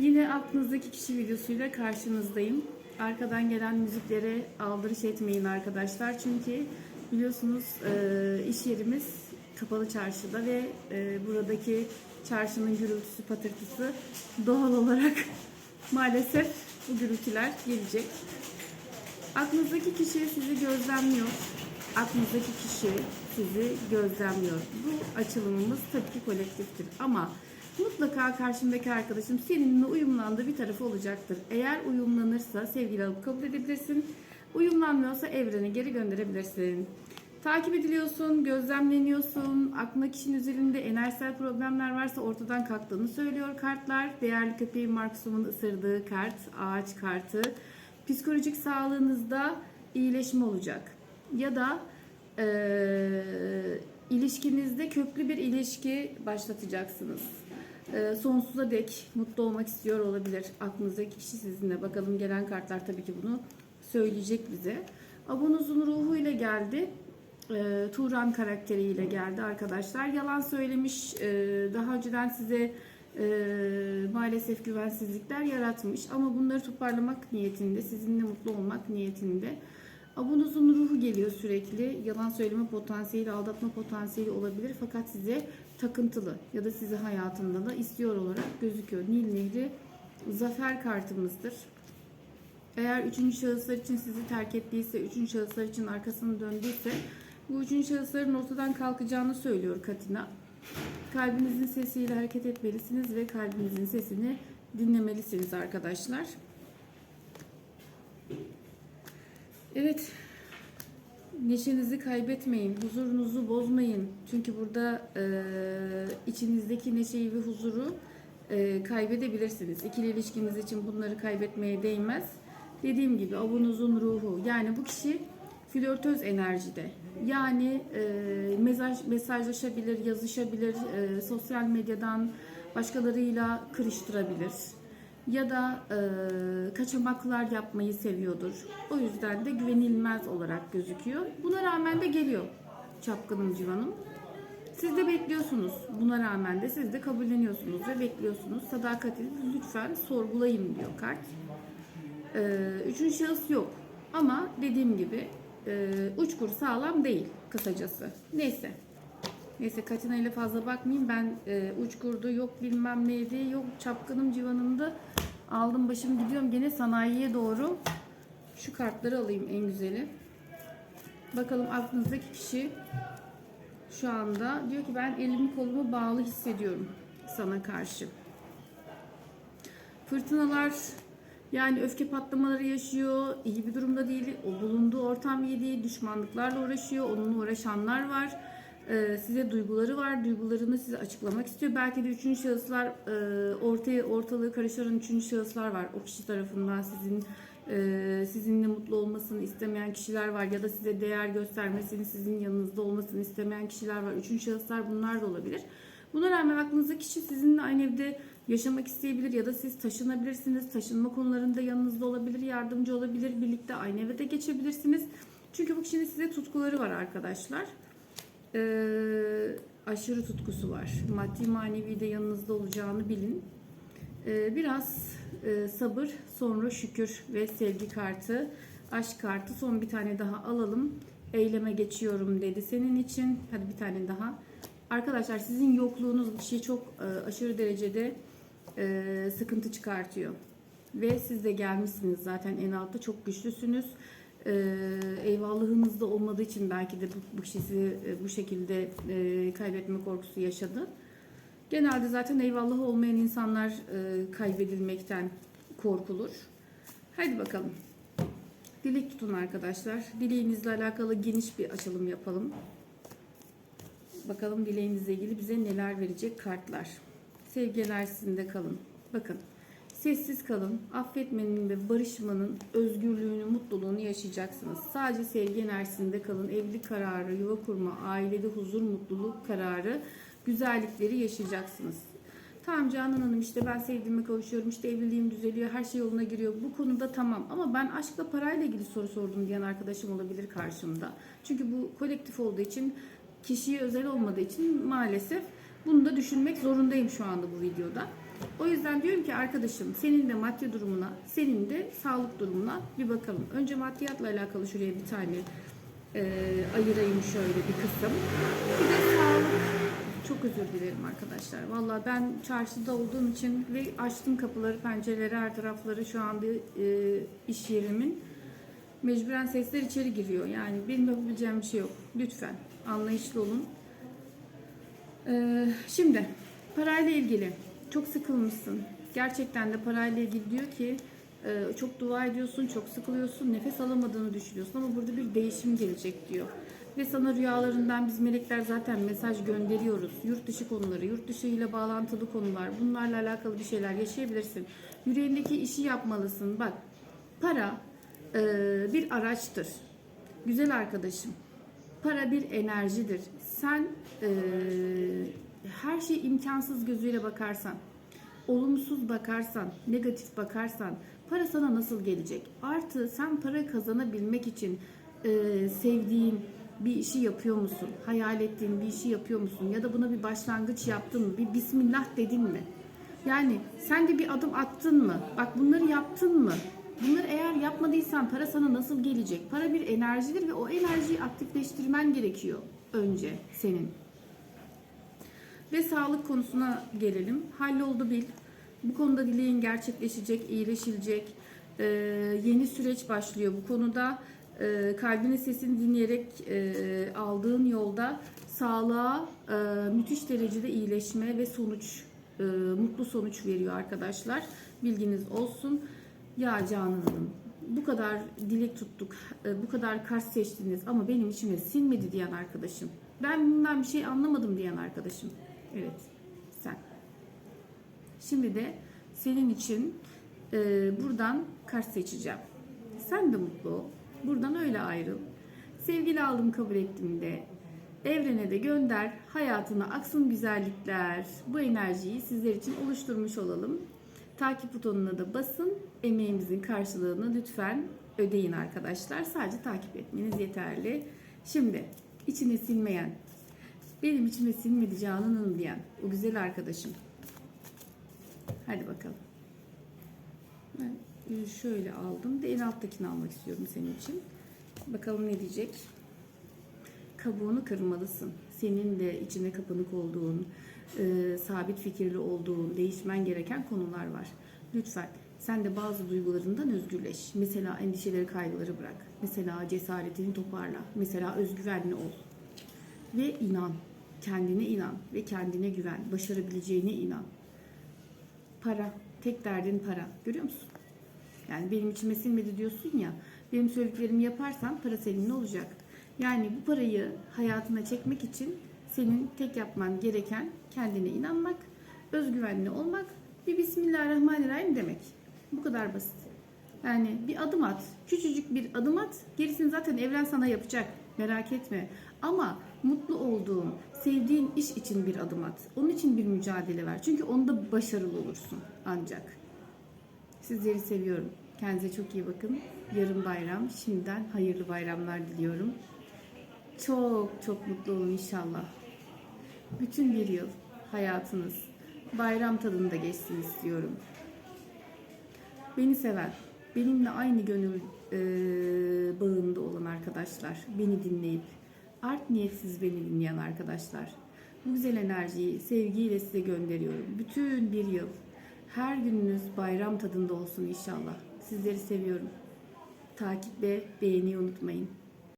Yine aklınızdaki kişi videosuyla karşınızdayım. Arkadan gelen müziklere aldırış etmeyin arkadaşlar. Çünkü biliyorsunuz e, iş yerimiz kapalı çarşıda ve e, buradaki çarşının gürültüsü patırtısı doğal olarak maalesef bu gürültüler gelecek. Aklınızdaki kişi sizi gözlemliyor. Aklınızdaki kişi sizi gözlemliyor. Bu açılımımız tabii ki kolektiftir ama mutlaka karşındaki arkadaşım seninle uyumlandığı bir tarafı olacaktır. Eğer uyumlanırsa sevgili alıp kabul edebilirsin. Uyumlanmıyorsa evrene geri gönderebilirsin. Takip ediliyorsun, gözlemleniyorsun, aklına kişinin üzerinde enerjisel problemler varsa ortadan kalktığını söylüyor kartlar. Değerli köpeğin Markus'umun ısırdığı kart, ağaç kartı. Psikolojik sağlığınızda iyileşme olacak. Ya da eee, ilişkinizde köklü bir ilişki başlatacaksınız. Eee, sonsuza dek mutlu olmak istiyor olabilir. Aklınızdaki kişi sizinle. Bakalım gelen kartlar tabii ki bunu söyleyecek bize. Abunuzun ruhuyla geldi. Eee, Turan karakteriyle geldi arkadaşlar. Yalan söylemiş. eee, daha önceden size eee, maalesef güvensizlikler yaratmış. Ama bunları toparlamak niyetinde, sizinle mutlu olmak niyetinde. Abunuzun ruhu geliyor sürekli. Yalan söyleme potansiyeli, aldatma potansiyeli olabilir. Fakat size takıntılı ya da sizi hayatında da istiyor olarak gözüküyor. Nil Nehri zafer kartımızdır. Eğer üçüncü şahıslar için sizi terk ettiyse, üçüncü şahıslar için arkasını döndüyse bu üçüncü şahısların ortadan kalkacağını söylüyor Katina. Kalbinizin sesiyle hareket etmelisiniz ve kalbinizin sesini dinlemelisiniz arkadaşlar. Evet. Neşenizi kaybetmeyin, huzurunuzu bozmayın. Çünkü burada e, içinizdeki neşeyi ve huzuru e, kaybedebilirsiniz. İkili ilişkiniz için bunları kaybetmeye değmez. Dediğim gibi avunuzun ruhu. Yani bu kişi flörtöz enerjide. Yani e, mesaj, mesajlaşabilir, yazışabilir, e, sosyal medyadan başkalarıyla kırıştırabilir ya da e, kaçamaklar yapmayı seviyordur. O yüzden de güvenilmez olarak gözüküyor. Buna rağmen de geliyor çapkınım civanım. Siz de bekliyorsunuz. Buna rağmen de siz de kabulleniyorsunuz ve bekliyorsunuz. Sadakatinizi lütfen sorgulayın diyor kart. E, üçüncü şahıs yok. Ama dediğim gibi e, uçkur sağlam değil kısacası. Neyse. Neyse Katina ile fazla bakmayayım. Ben e, uçkurdu yok bilmem neydi yok çapkınım civanımda aldım başım gidiyorum gene sanayiye doğru. Şu kartları alayım en güzeli. Bakalım aklınızdaki kişi şu anda diyor ki ben elimi kolumu bağlı hissediyorum sana karşı. Fırtınalar yani öfke patlamaları yaşıyor. iyi bir durumda değil. O bulunduğu ortam iyi değil. Düşmanlıklarla uğraşıyor. Onunla uğraşanlar var. Ee, size duyguları var. Duygularını size açıklamak istiyor. Belki de üçüncü şahıslar e, ortaya ortalığı karıştıran üçüncü şahıslar var. O kişi tarafından sizin e, sizinle mutlu olmasını istemeyen kişiler var ya da size değer göstermesini, sizin yanınızda olmasını istemeyen kişiler var. Üçüncü şahıslar bunlar da olabilir. Buna rağmen aklınızdaki kişi sizinle aynı evde yaşamak isteyebilir ya da siz taşınabilirsiniz. Taşınma konularında yanınızda olabilir, yardımcı olabilir. Birlikte aynı eve de geçebilirsiniz. Çünkü bu kişinin size tutkuları var arkadaşlar. Ee, aşırı tutkusu var. Maddi manevi de yanınızda olacağını bilin. Ee, biraz e, sabır, sonra şükür ve sevgi kartı, aşk kartı. Son bir tane daha alalım. Eyleme geçiyorum dedi senin için. Hadi bir tane daha. Arkadaşlar sizin yokluğunuz bir şey çok e, aşırı derecede e, sıkıntı çıkartıyor. Ve siz de gelmişsiniz zaten en altta çok güçlüsünüz. E, eyvallahınız da olmadığı için belki de bu, bu sizi e, bu şekilde e, kaybetme korkusu yaşadı. Genelde zaten eyvallah olmayan insanlar e, kaybedilmekten korkulur. Hadi bakalım. Dilek tutun arkadaşlar. Dileğinizle alakalı geniş bir açılım yapalım. Bakalım dileğinizle ilgili bize neler verecek kartlar. Sevgi enerjisinde kalın. Bakın. Sessiz kalın. Affetmenin ve barışmanın özgürlüğünü, mutluluğunu yaşayacaksınız. Sadece sevgi enerjisinde kalın. Evlilik kararı, yuva kurma, ailede huzur, mutluluk kararı, güzellikleri yaşayacaksınız. Tamam Canan Hanım işte ben sevdiğime kavuşuyorum, işte evliliğim düzeliyor, her şey yoluna giriyor. Bu konuda tamam ama ben aşkla parayla ilgili soru sordum diyen arkadaşım olabilir karşımda. Çünkü bu kolektif olduğu için, kişiye özel olmadığı için maalesef bunu da düşünmek zorundayım şu anda bu videoda. O yüzden diyorum ki arkadaşım senin de maddi durumuna, senin de sağlık durumuna bir bakalım. Önce maddiyatla alakalı şuraya bir tane e, ayırayım şöyle bir kısım. Bir de sağlık. Çok özür dilerim arkadaşlar. Valla ben çarşıda olduğum için ve açtım kapıları, pencereleri, her tarafları şu anda e, iş yerimin. Mecburen sesler içeri giriyor. Yani benim yapabileceğim bir şey yok. Lütfen anlayışlı olun. Ee, şimdi parayla ilgili çok sıkılmışsın. Gerçekten de parayla ilgili diyor ki e, çok dua ediyorsun, çok sıkılıyorsun, nefes alamadığını düşünüyorsun ama burada bir değişim gelecek diyor. Ve sana rüyalarından biz melekler zaten mesaj gönderiyoruz. Yurt dışı konuları, yurt dışı ile bağlantılı konular, bunlarla alakalı bir şeyler yaşayabilirsin. Yüreğindeki işi yapmalısın. Bak, para e, bir araçtır. Güzel arkadaşım. Para bir enerjidir. Sen e, her şey imkansız gözüyle bakarsan, olumsuz bakarsan, negatif bakarsan para sana nasıl gelecek? Artı sen para kazanabilmek için e, sevdiğin bir işi yapıyor musun? Hayal ettiğin bir işi yapıyor musun? Ya da buna bir başlangıç yaptın mı? Bir bismillah dedin mi? Yani sen de bir adım attın mı? Bak bunları yaptın mı? Bunları eğer yapmadıysan para sana nasıl gelecek? Para bir enerjidir ve o enerjiyi aktifleştirmen gerekiyor önce senin. Ve sağlık konusuna gelelim. Halloldu bil. Bu konuda dileğin gerçekleşecek, iyileşilecek. Ee, yeni süreç başlıyor bu konuda. Ee, kalbinin sesini dinleyerek e, aldığın yolda sağlığa e, müthiş derecede iyileşme ve sonuç, e, mutlu sonuç veriyor arkadaşlar. Bilginiz olsun. Ya Canan bu kadar dilek tuttuk, e, bu kadar kart seçtiniz ama benim içime sinmedi diyen arkadaşım. Ben bundan bir şey anlamadım diyen arkadaşım. Evet, sen. Şimdi de senin için e, buradan kart seçeceğim. Sen de mutlu ol. Buradan öyle ayrıl. Sevgili aldım kabul ettim de. Evrene de gönder. Hayatına aksın güzellikler. Bu enerjiyi sizler için oluşturmuş olalım. Takip butonuna da basın. Emeğimizin karşılığını lütfen ödeyin arkadaşlar. Sadece takip etmeniz yeterli. Şimdi içine sinmeyen, benim içime sinmedi Canan'ın diyen o güzel arkadaşım. Hadi bakalım. Ben e, şöyle aldım. De en alttakini almak istiyorum senin için. Bakalım ne diyecek. Kabuğunu kırmalısın. Senin de içine kapanık olduğun, e, sabit fikirli olduğun, değişmen gereken konular var. Lütfen sen de bazı duygularından özgürleş. Mesela endişeleri, kaygıları bırak. Mesela cesaretini toparla. Mesela özgüvenli ol. Ve inan. Kendine inan ve kendine güven. Başarabileceğine inan. Para. Tek derdin para. Görüyor musun? Yani benim içime sinmedi diyorsun ya. Benim söylediklerimi yaparsan para senin olacak. Yani bu parayı hayatına çekmek için senin tek yapman gereken kendine inanmak, özgüvenli olmak bir Bismillahirrahmanirrahim demek. Bu kadar basit. Yani bir adım at. Küçücük bir adım at. Gerisini zaten evren sana yapacak. Merak etme. Ama mutlu olduğun, sevdiğin iş için bir adım at. Onun için bir mücadele ver. Çünkü onda başarılı olursun ancak. Sizleri seviyorum. Kendinize çok iyi bakın. Yarın bayram. Şimdiden hayırlı bayramlar diliyorum. Çok çok mutlu olun inşallah. Bütün bir yıl hayatınız bayram tadında geçsin istiyorum. Beni seven, benimle aynı gönül e, arkadaşlar, beni dinleyip art niyetsiz beni dinleyen arkadaşlar. Bu güzel enerjiyi sevgiyle size gönderiyorum. Bütün bir yıl her gününüz bayram tadında olsun inşallah. Sizleri seviyorum. Takip ve beğeniyi unutmayın.